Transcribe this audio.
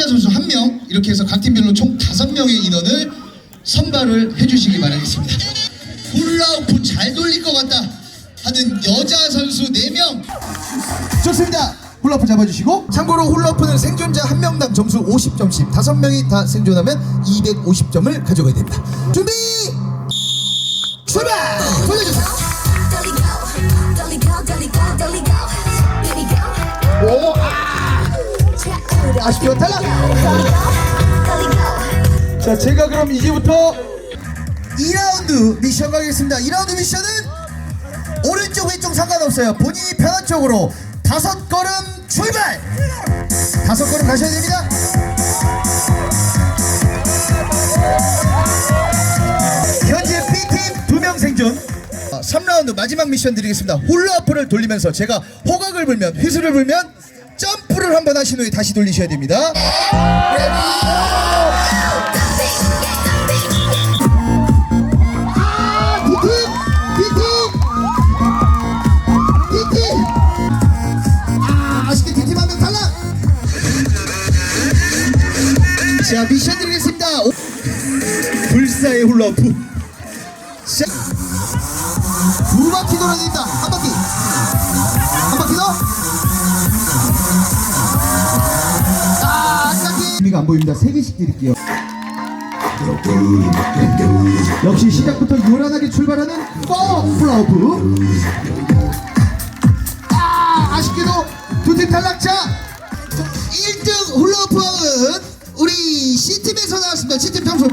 생존자 선수 한 명 이렇게 해서 각 팀별로 총 다섯 명의 인원을 선발을 해주시기 바라겠습니다. 훌라후프 잘 돌릴 것 같다 하는 여자 선수 네명 좋습니다. 훌라프 잡아주시고 참고로 훌라프는 생존자 한 명당 점수 50점씩 다섯 명이 다 생존하면 250점을 가져가야 됩니다. 준비 아쉽게도 탈락. 자, 제가 그럼 이제부터 2라운드 미션 가겠습니다. 2라운드 미션은 오른쪽 왼쪽 상관없어요. 본인이 편한 쪽으로 다섯 걸음 출발! 다섯 걸음 가셔야 됩니다. 현재 B팀 두 명 생존. 3라운드 마지막 미션 드리겠습니다. 홀라프를 돌리면서 제가 호각을 불면 휘슬을 불면 점프 를 한 번 하신 후에 다시 돌리셔야 됩니다. 자, 미션 드리겠습니다. 오- 불사의 훌라프. 자, 두 바퀴 돌아야 됩니다. 한 바퀴. 보입니다. 세 개씩 드릴게요. 역시 시작부터 요란하게 출발하는 퍼플라우프 아 아쉽게도 두 팀 탈락자 1등 훌라우프왕은 우리 C팀에서 나왔습니다 C팀 평소